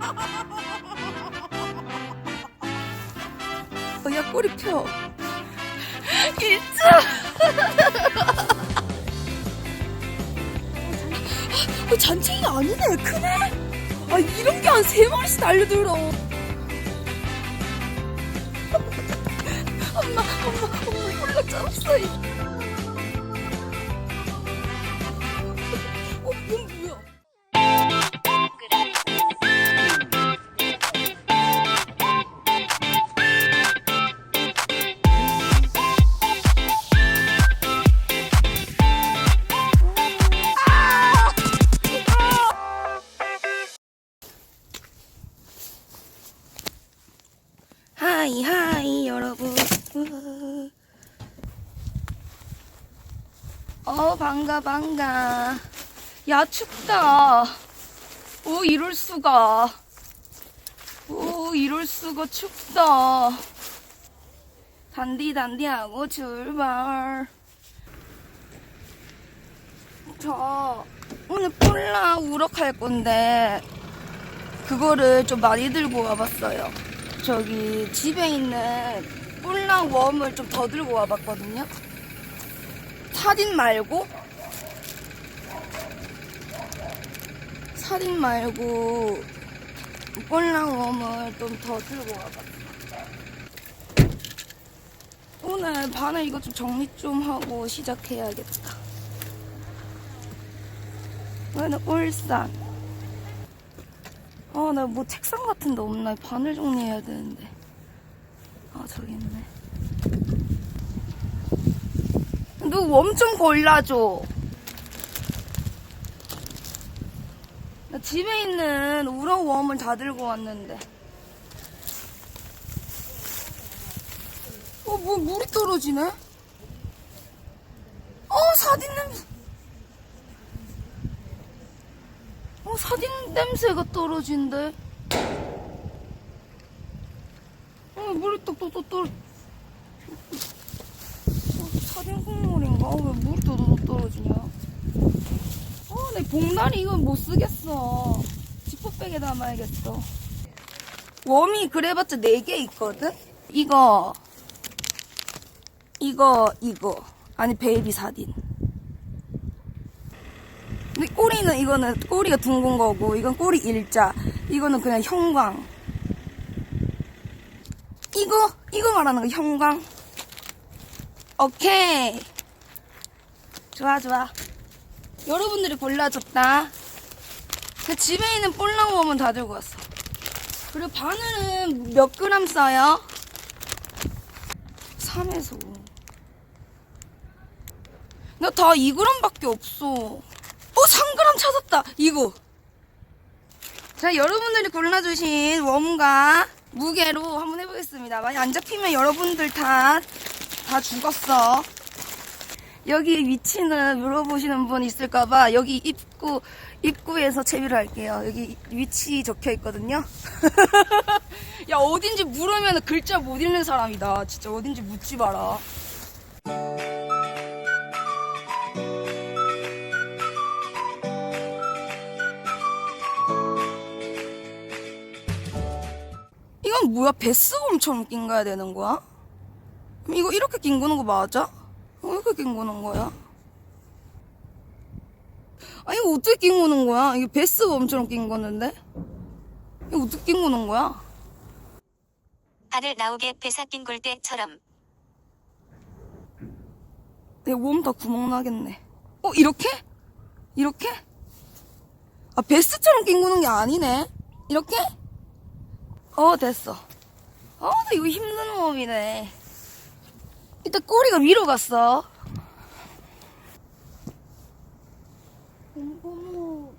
어, 야 꼬리 펴. 일자. 어, 잔챙이가 아니네 크네. 아 이런 게 한 세 마리씩 달려들어. 엄마 엄마 엄마 홀라 잡았어. 이. 어 반가. 야 춥다. 오 이럴 수가. 오 이럴 수가 춥다. 단디 단디하고 출발. 저 오늘 폴라 우럭 할 건데 그거를 좀 많이 들고 와봤어요. 저기 집에 있는 뿔랑 웜을 좀 더 들고 와봤거든요. 살인 말고 살인 말고 뿔랑 웜을 좀 더 들고 와봤어. 오늘 바늘 이거 좀 정리 좀 하고 시작해야겠다. 오늘 울산. 아, 나 뭐 책상 같은 데 없나? 바늘 정리해야 되는데. 아, 저기 있네. 누구 엄청 골라줘. 집에 있는 우럭 웜을 다 들고 왔는데. 어, 뭐, 물이 떨어지네? 어, 사딘 냄새. 어, 사딘 냄새가 떨어진대. 어, 물이 또, 또, 또, 또. 어, 사딘 국물인가? 어, 왜 물이 또, 또, 또 떨어지냐? 어, 내 봉다리 이건 못 쓰겠어. 지퍼백에 담아야겠어. 웜이 그래봤자 4개 있거든? 이거, 이거, 이거. 아니, 베이비 사딘. 근데 꼬리는 이거는 꼬리가 둥근 거고 이건 꼬리 일자 이거는 그냥 형광 이거 이거 말하는 거 형광 오케이 좋아 좋아 여러분들이 골라줬다 그 집에 있는 볼랑 웜은 다 들고 왔어 그리고 바늘은 몇 그램 써요? 3에서 5 나다 2g밖에 없어 어, 3g 찾았다. 이거. 자, 여러분들이 골라주신 웜과 무게로 한번 해보겠습니다. 많이 안 잡히면 여러분들 다, 다 죽었어. 여기 위치는 물어보시는 분 있을까봐 여기 입구, 입구에서 채비를 할게요. 여기 위치 적혀 있거든요. 야, 어딘지 물으면 글자 못 읽는 사람이다. 진짜 어딘지 묻지 마라. 이건 뭐야? 베스홈처럼 낀 거야 되는 거야? 이거 이렇게 낀 거는 거 맞아? 어, 낀 거는 거야? 아 이거 어떻게 낀 거는 거야? 이거 베스홈처럼 낀 거는데? 이거 어떻게 낀 거는 거야? 바늘 나오게 배사 낀 골대처럼 내 몸 다 구멍 나겠네. 어 이렇게? 이렇게? 아 베스처럼 낀 거는 게 아니네. 이렇게? 어 됐어. 어, 나 이거 힘든 몸이네. 일단 꼬리가 위로 갔어. 어머.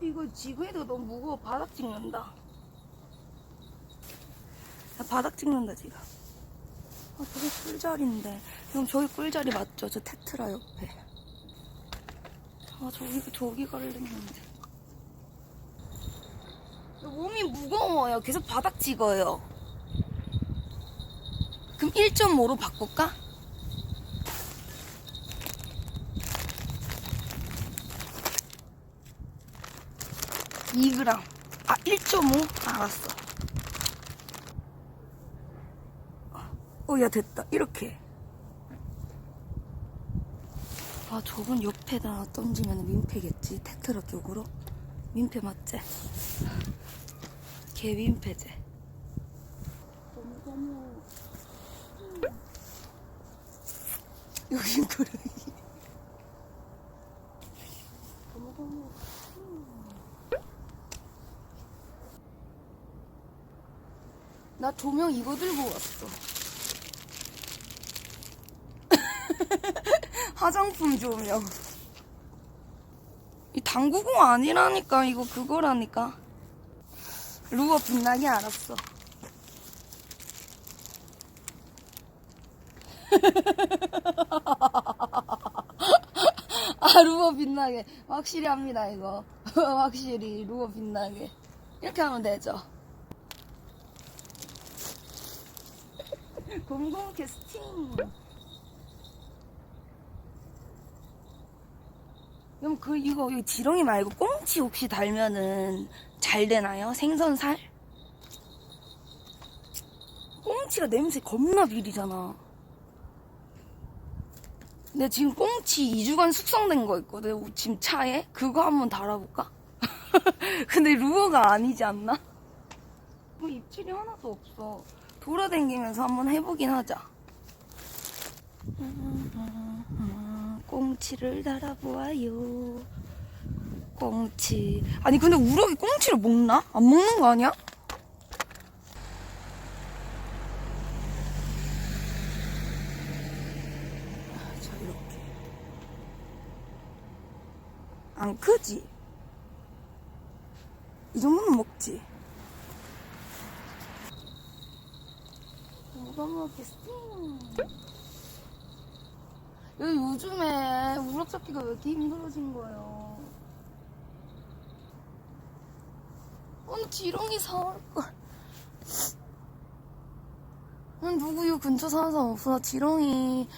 이거 지구에도 너무 무거워 바닥 찍는다. 나 바닥 찍는다 지금. 아 저기 꿀자리인데. 그럼 저기 꿀자리 맞죠? 저 테트라 옆에. 아 저기 저기 갈랬는데. 몸이 무거워요. 계속 바닥 찍어요. 한 1.5로 바꿀까? 2g. 아, 1.5? 알았어. 어, 야, 됐다. 이렇게. 아, 저건 옆에다 던지면 민폐겠지. 테트라 쪽으로. 민폐 맞지? 개 민폐제. 여긴 그래. 나 조명 이거 들고 왔어. 화장품 조명. 이 당구공 아니라니까 이거 그거라니까. 루어 빛나게 알았어. 아 루어 빛나게 확실히 합니다 이거 확실히 루어 빛나게 이렇게 하면 되죠. 공공 캐스팅. 그럼 그 이거 이 지렁이 말고 꽁치 혹시 달면은 잘 되나요? 생선살? 꽁치가 냄새 겁나 비리잖아. 근데 지금 꽁치 2주간 숙성된 거 있거든. 지금 차에 그거 한번 달아볼까? 근데 루어가 아니지 않나? 뭐 입질이 하나도 없어. 돌아다니면서 한번 해보긴 하자. 꽁치를 달아보아요. 꽁치. 아니 근데 우럭이 꽁치를 먹나? 안 먹는 거 아니야? 자 이렇게. 안 크지? 이 정도는 먹지. 누가 먹겠어? 요즘에 우럭 잡기가 왜 이렇게 힘들어진 거예요? 오늘 지렁이 사올걸. 난 누구 이 근처 사는 사람 없어. 나 지렁이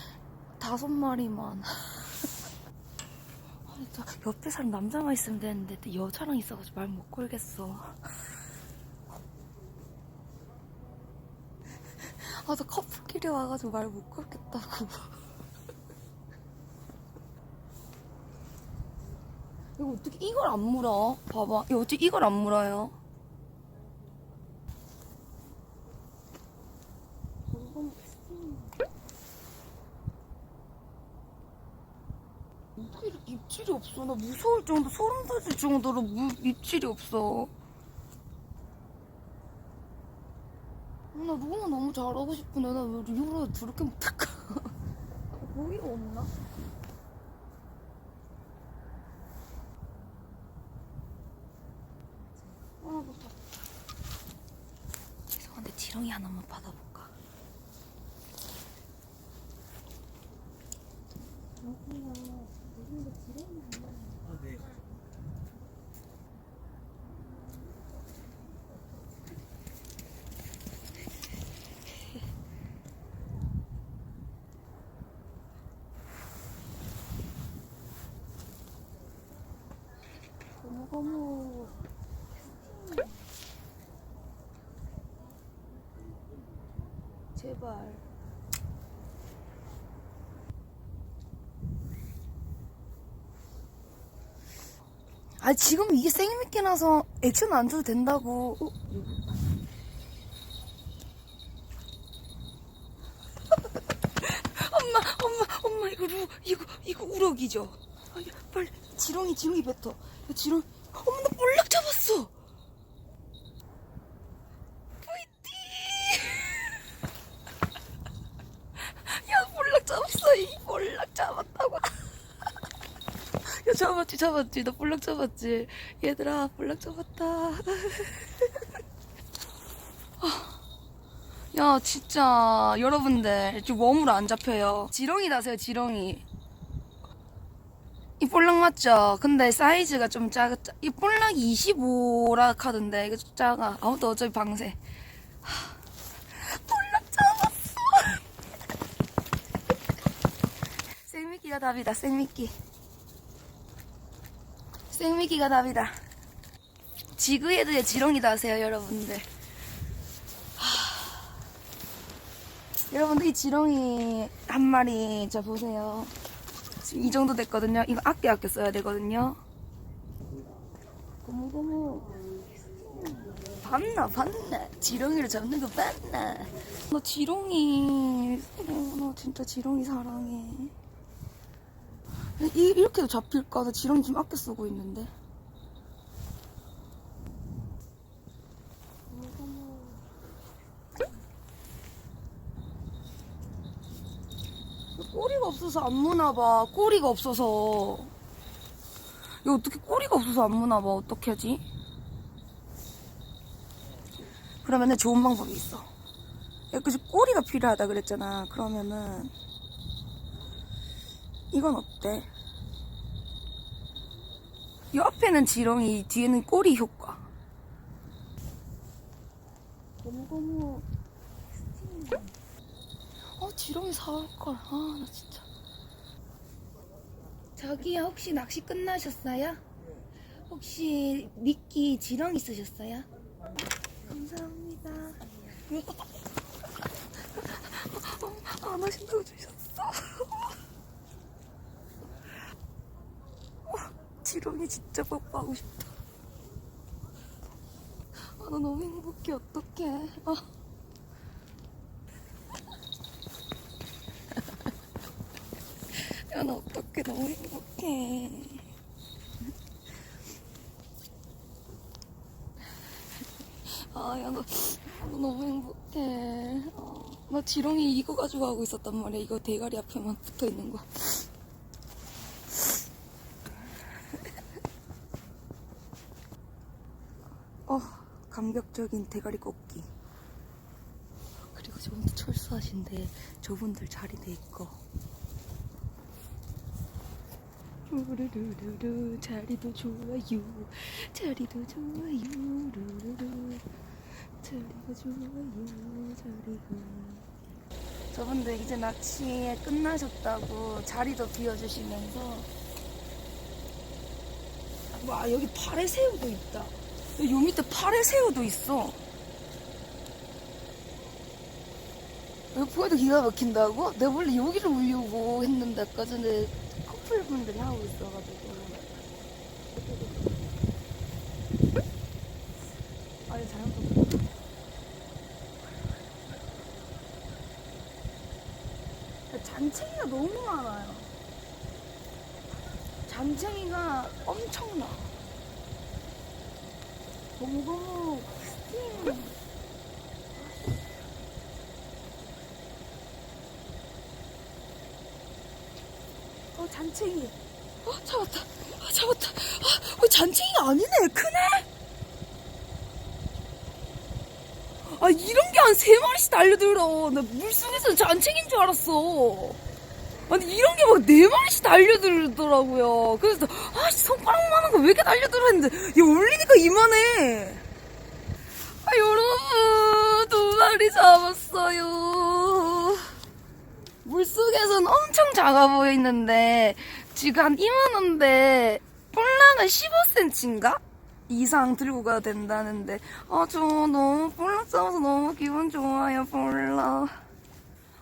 다섯 마리만. 저 옆에 사람 남자만 있으면 되는데 또 여자랑 있어가지고 말 못 걸겠어. 아, 나 커플끼리 와가지고 말 못 걸겠다고. 이거 어떻게 이걸 안 물어? 봐봐. 이거 어떻게 이걸 안 물어요? 어떻게 이렇게 입질이 없어? 나 무서울 정도, 소름 돋을 정도로 무, 입질이 없어. 나 너무 너무 잘하고 싶은데 나왜 리오라 저렇게 못할까? 고기가 없나? 더 잡자. 죄송한데 지렁이 하나만 받아볼까? 고무고무 제발. 아 지금 이게 생미끼 나서 액션 안 줘도 된다고. 어? 엄마 엄마 엄마 이거 루 이거 이거 우럭이죠? 아, 야, 빨리. 지렁이 지렁이 뱉어. 야, 지렁이. 어머 나 볼락 잡았어 뿌이띠 야 볼락 잡았어 이 볼락 잡았다고 야 잡았지 잡았지 나 볼락 잡았지 얘들아 볼락 잡았다 아, 야 진짜 여러분들 지금 웜으로 안 잡혀요 지렁이 나세요 지렁이 이 볼락 맞죠? 근데 사이즈가 좀 작아. 이 볼락이 25라 카던데 이거 좀 작아. 아무튼 어차피 방세. 하, 볼락 잡았어. 생미끼가 답이다. 생미끼. 생미끼가 답이다. 지그헤드의 지렁이다 하세요, 여러분들. 하... 여러분들 이 지렁이 한 마리 자 보세요. 지금 이 정도 됐거든요. 이거 아껴 아껴 써야 되거든요. 고무고무. 봤나 봤나 지렁이를 잡는 거 봤나 나 지렁이 어, 나 진짜 지렁이 사랑해 이, 이렇게도 잡힐까 나 지렁이 좀 아껴 쓰고 있는데 꼬리가 없어서 안 무나봐 꼬리가 없어서 이거 어떻게 꼬리가 없어서 안 무나봐 어떻게 하지? 그러면은 좋은 방법이 있어. 그지 꼬리가 필요하다 그랬잖아. 그러면은 이건 어때? 이 앞에는 지렁이, 뒤에는 꼬리 효과. 고무고무. 어 지렁이 사올 걸. 아 나 진짜. 저기요 혹시 낚시 끝나셨어요? 혹시 미끼 지렁이 쓰셨어요? 감사합니다. 안 하신다고 주셨어. 어, 지렁이 진짜 뽀뽀하고 싶다. 아, 나 너무 행복해. 어떡해. 아. 야, 나 어떡해. 너무 행복해. 아, 야, 너, 너 너무 행복해. 어, 나 지렁이 이거 가지고 하고 있었단 말이야. 이거 대가리 앞에만 붙어 있는 거. 어, 감격적인 대가리 꺾기. 그리고 저분들 철수하신데 저분들 자리 돼 있고. 루루루루루 자리도 좋아요. 자리도 좋아요. 루루루 자리가 좋아요. 자리가. 저분들 이제 낚시 끝나셨다고 자리도 비워주시면서. 와 여기 파래 새우도 있다 요 밑에 파래 새우도 있어. 여기 보여도 기가 막힌다고? 내가 원래 여기를 울려고 했는데 아까 전에 커플분들이 하고 있어가지고. 아니 잘못했다 잔챙이가 너무 많아요. 잔챙이가 엄청나 고무고무 스팀 어 잔챙이. 어 잡았다. 아, 잡았다. 아, 어, 잔챙이가 아니네. 크네? 아 이런 게 한 세 마리씩 달려들어. 나 물속에서 잔챙이인 줄 알았어 아니 이런 게 막 네 마리씩 달려들더라고요. 그래서 아 손가락만한 거 왜 이렇게 달려들어 했는데. 얘 올리니까 이만해. 아 여러분 두 마리 잡았어요. 물속에선 엄청 작아 보이는데 지금 한 이만한데 폴라는 15cm인가? 이상 들고 가야 된다는데. 아 저 너무 폴라 잡아서 너무 기분 좋아요 폴라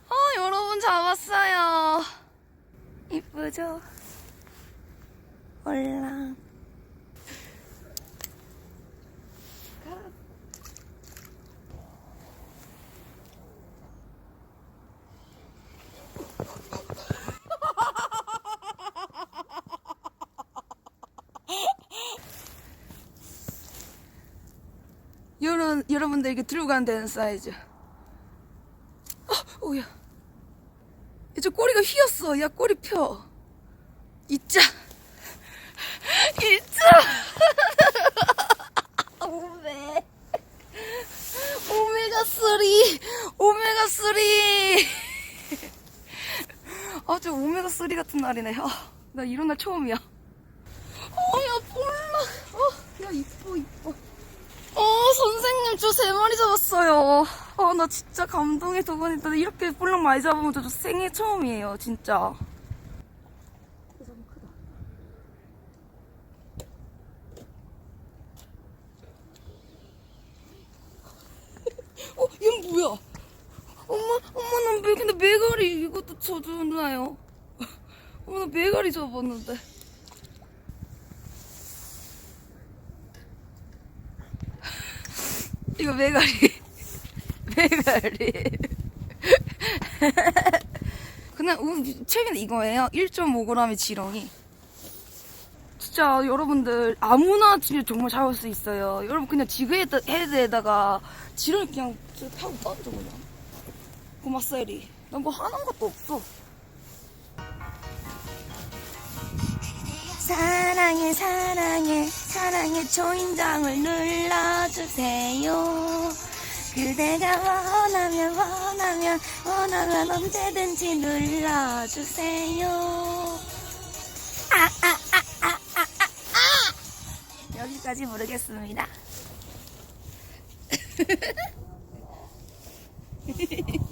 아 여러분 잡았어요 이쁘죠? 폴라 여러분, 여러분들에게 들고 되는 사이즈. 어, 오야. 이제 야, 꼬리 펴. 있자. 있자. 오메. 오메가3. 오메가3. 아, 저 오메가3 같은 날이네. 아, 나 이런 날 처음이야. 어, 야, 볼라. 어, 야, 이뻐, 이뻐. 어, 선생님, 저 세 마리 잡았어요. 어, 나 진짜 감동의 도건이. 나 이렇게 볼록 많이 잡으면 저도 생애 처음이에요, 진짜. 어, 얘 뭐야? 엄마, 엄마, 난 왜, 근데 메가리 이것도 젖었나요? 엄마, 나 메가리 접었는데. 이거 메가리. 메가리. 그냥 우- 최근에 이거예요. 1.5g의 지렁이. 진짜 여러분들 아무나 집에 정말 잡을 수 있어요. 여러분 그냥 지그헤드 헤드에다가 지렁이 그냥 타고 던져 그냥. 고마세리. 난 뭐 하는 것도 없어. 사랑해 사랑해 사랑해 초인장을 눌러주세요. 그대가 원하면 원하면 원하면 언제든지 눌러주세요 아 아 아 아 아아 아, 아, 아, 아, 아. 여기까지 모르겠습니다